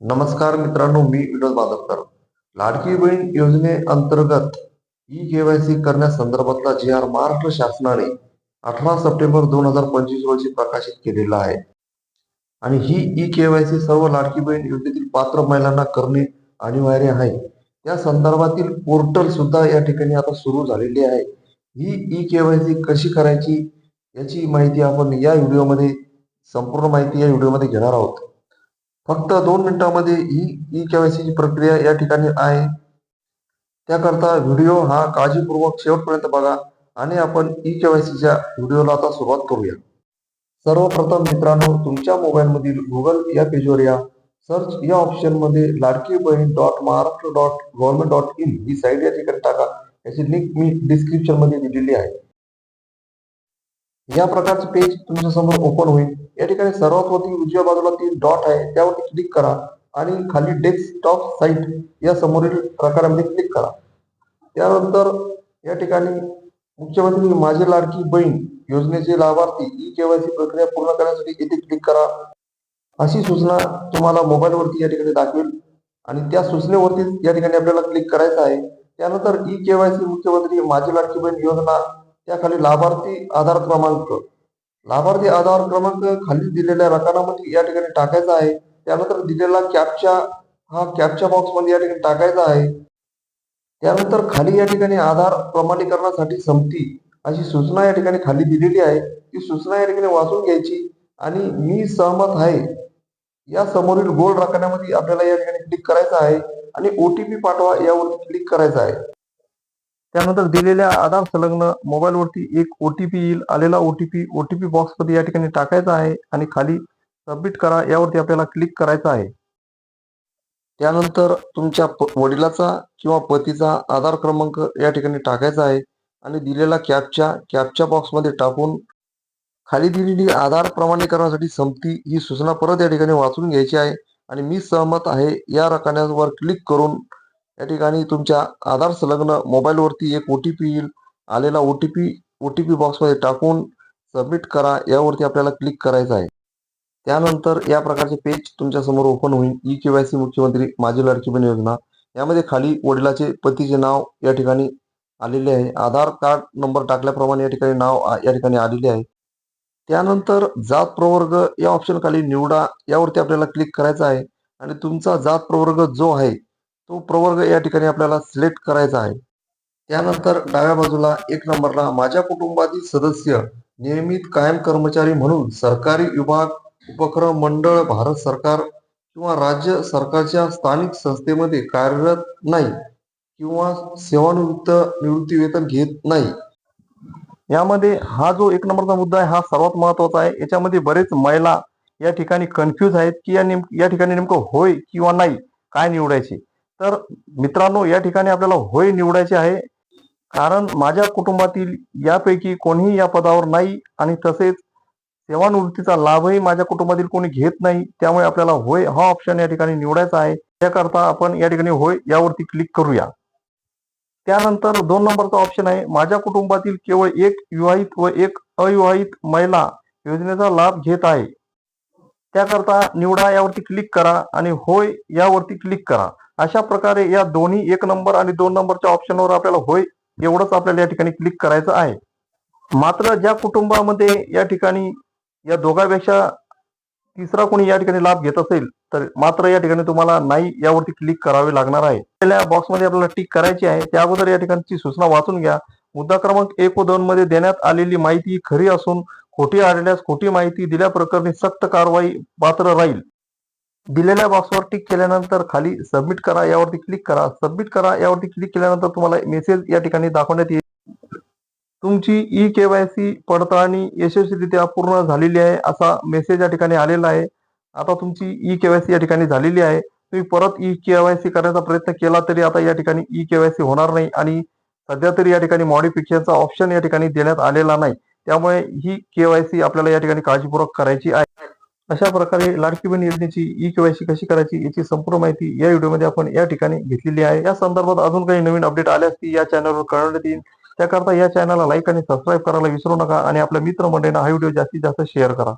नमस्कार मित्रांनो मी विनोद माधवकर. लाडकी बहीण योजनेअंतर्गत ई केवायसी करण्यासंदर्भातला जी आर महाराष्ट्र शासनाने अठरा सप्टेंबर दोन हजार पंचवीस रोजी प्रकाशित केलेला आहे. आणि ही ई केवायसी सर्व लाडकी बहीण योजनेतील पात्र महिलांना करणे अनिवार्य आहे. त्या संदर्भातील पोर्टल सुद्धा या ठिकाणी आता सुरू झालेली आहे. ही ई केवायसी कशी करायची याची माहिती आपण या व्हिडिओमध्ये संपूर्ण माहिती या व्हिडिओमध्ये घेणार आहोत. फक्त दोन मिनिटांमध्ये ही ई केवायसीची प्रक्रिया या ठिकाणी आहे. त्याकरता व्हिडिओ हा काळजीपूर्वक शेवटपर्यंत बघा आणि आपण ई केवायसीच्या व्हिडिओला आता सुरुवात करूया. सर्वप्रथम मित्रांनो तुमच्या मोबाईलमधील गुगल या पेजवर या. सर्च या ऑप्शनमध्ये Ladki Bahin dot Maharashtra dot government dot in he site या ठिकाणी टाका. याची लिंक मी डिस्क्रिप्शनमध्ये दिलेली आहे. या प्रकारचे पेज तुमच्यासमोर ओपन होईल. या ठिकाणी सर्वात वरती उजव्या बाजूला ती डॉट आहे. त्यावरती क्लिक करा आणि खाली डेस्कटॉप साईट या समोरील प्रकारामध्ये क्लिक करा. त्यानंतर या ठिकाणी मुख्यमंत्री माझी लाडकी बहीण योजनेचे लाभार्थी ई केवायसी प्रक्रिया पूर्ण करण्यासाठी येथे क्लिक करा. अशी सूचना तुम्हाला मोबाईलवरती या ठिकाणी दाखवेल. आणि त्या सूचनेवरती या ठिकाणी आपल्याला क्लिक करायचं आहे. त्यानंतर ई केवायसी मुख्यमंत्री माझी लाडकी बहीण योजना त्याखाली लाभार्थी आधार क्रमांक. लाभार्थी आधार क्रमांक खाली दिलेल्या रकानामध्ये या ठिकाणी टाकायचा आहे. त्यानंतर दिलेला कॅपच्या हा कॅपच्या बॉक्समध्ये या ठिकाणी टाकायचा आहे. त्यानंतर खाली या ठिकाणी आधार प्रमाणीकरणासाठी संपती अशी सूचना या ठिकाणी खाली दिलेली आहे. ती सूचना या ठिकाणी वाचून घ्यायची आणि मी सहमत आहे. या समोरील गोल रकान्यामध्ये आपल्याला या ठिकाणी क्लिक करायचं आहे आणि ओटीपी पाठवा यावरती क्लिक करायचं आहे. त्यानंतर दिलेल्या आधार संलग्न मोबाईलवरती एक ओटीपी येईल. आलेला ओटीपी ओटीपी बॉक्समध्ये या ठिकाणी टाकायचा आहे आणि खाली सबमिट करा. यावरती आपल्याला क्लिक करायचं आहे. त्यानंतर तुमच्या वडिलाचा किंवा पतीचा आधार क्रमांक या ठिकाणी टाकायचा आहे आणि दिलेला कॅपच्या कॅपच्या बॉक्समध्ये टाकून खाली दिलेली आधार प्रमाणीकरणासाठी संमती ही सूचना परत या ठिकाणी वाचून घ्यायची आहे. आणि मी सहमत आहे या रकान्यावर क्लिक करून या ठिकाणी तुमच्या आधार संलग्न मोबाईलवरती एक ओ टी पी येईल. आलेला O T P O T P बॉक्समध्ये टाकून सबमिट करा. यावरती आपल्याला क्लिक करायचं आहे. त्यानंतर या प्रकारचे पेज तुमच्यासमोर ओपन होईल. ई केवायसी मुख्यमंत्री माझी लाडकी बहीण योजना. यामध्ये खाली वडिलाचे पतीचे नाव या ठिकाणी आलेले आहे. आधार कार्ड नंबर टाकल्याप्रमाणे या ठिकाणी नाव या ठिकाणी आलेले आहे. त्यानंतर जात प्रवर्ग या ऑप्शन खाली निवडा. यावरती आपल्याला क्लिक करायचं आहे. आणि तुमचा जात प्रवर्ग जो आहे तो प्रवर्ग या ठिकाणी आपल्याला सिलेक्ट करायचा आहे. त्यानंतर डाव्या बाजूला एक नंबरला माझ्या कुटुंबातील सदस्य नियमित कायम कर्मचारी म्हणून सरकारी विभाग उपक्रम मंडळ भारत सरकार किंवा राज्य सरकारच्या स्थानिक संस्थेमध्ये कार्यरत नाही किंवा सेवानिवृत्त निवृत्ती वेतन घेत नाही. यामध्ये हा जो एक नंबरचा मुद्दा आहे हा सर्वात महत्त्वाचा आहे. याच्यामध्ये बरेच महिला या ठिकाणी कन्फ्यूज आहेत की या नेम या ठिकाणी नेमकं होय किंवा नाही काय निवडायचे. तर मित्रांनो या ठिकाणी आपल्याला होय निवडायचे आहे. कारण माझ्या कुटुंबातील यापैकी कोणीही या पदावर नाही आणि तसेच सेवानिवृत्तीचा लाभही माझ्या कुटुंबातील कोणी घेत नाही त्यामुळे आपल्याला होय हा ऑप्शन या ठिकाणी निवडायचा आहे. त्याकरता आपण या ठिकाणी होय यावरती क्लिक करूया. त्यानंतर दोन नंबरचा ऑप्शन आहे. माझ्या कुटुंबातील केवळ एक विवाहित व एक अविवाहित महिला योजनेचा लाभ घेत आहे. त्याकरता निवडा यावरती क्लिक करा आणि होय यावरती क्लिक करा. अशा प्रकारे या दोन्ही एक नंबर आणि दोन नंबरच्या ऑप्शनवर आपल्याला होय एवढंच आपल्याला या ठिकाणी क्लिक करायचं आहे. मात्र ज्या कुटुंबामध्ये या ठिकाणी या दोघांपेक्षा तिसरा कोणी या ठिकाणी लाभ घेत असेल तर मात्र या ठिकाणी तुम्हाला नाही यावरती क्लिक करावे लागणार आहे. पहिल्या बॉक्समध्ये आपल्याला टिक करायची आहे. त्या अगोदर या ठिकाणची सूचना वाचून घ्या. मुद्दा क्रमांक एक व दोन मध्ये देण्यात आलेली माहिती खरी असून खोटी आढळल्यास खोटी माहिती दिल्याप्रकरणी सक्त कारवाई पात्र राहील. दिलेल्या बॉक्सवर टिक केल्यानंतर खाली सबमिट करा यावरती क्लिक करा. सबमिट करा यावरती क्लिक केल्यानंतर तुम्हाला मेसेज या ठिकाणी दाखवण्यात येईल. तुमची ई केवायसी पडताळणी यशस्वीरित्या पूर्ण झालेली आहे असा मेसेज या ठिकाणी आलेला आहे. आता तुमची ई केवायसी या ठिकाणी झालेली आहे. तुम्ही परत ई केवायसी करण्याचा प्रयत्न केला तरी आता या ठिकाणी ई केवायसी होणार नाही आणि सध्या तरी या ठिकाणी मॉडिफिकेशनचा ऑप्शन या ठिकाणी देण्यात आलेला नाही. त्यामुळे ही केवायसी आपल्याला या ठिकाणी काळजीपूर्वक करायची आहे. अशा प्रकारे लाडकी बहीण योजनेची ई केवायसी कशी करायची याची संपूर्ण माहिती या व्हिडिओमध्ये आपण या ठिकाणी घेतलेली आहे. या संदर्भात अजून काही नवीन अपडेट आल्यास ती या चॅनलवर कळवण्यात येईल. त्याकरता या चॅनलला लाईक आणि सबस्क्राईब करायला विसरू नका आणि आपल्या मित्रमंडळींना हा व्हिडिओ जास्तीत जास्त शेअर करा.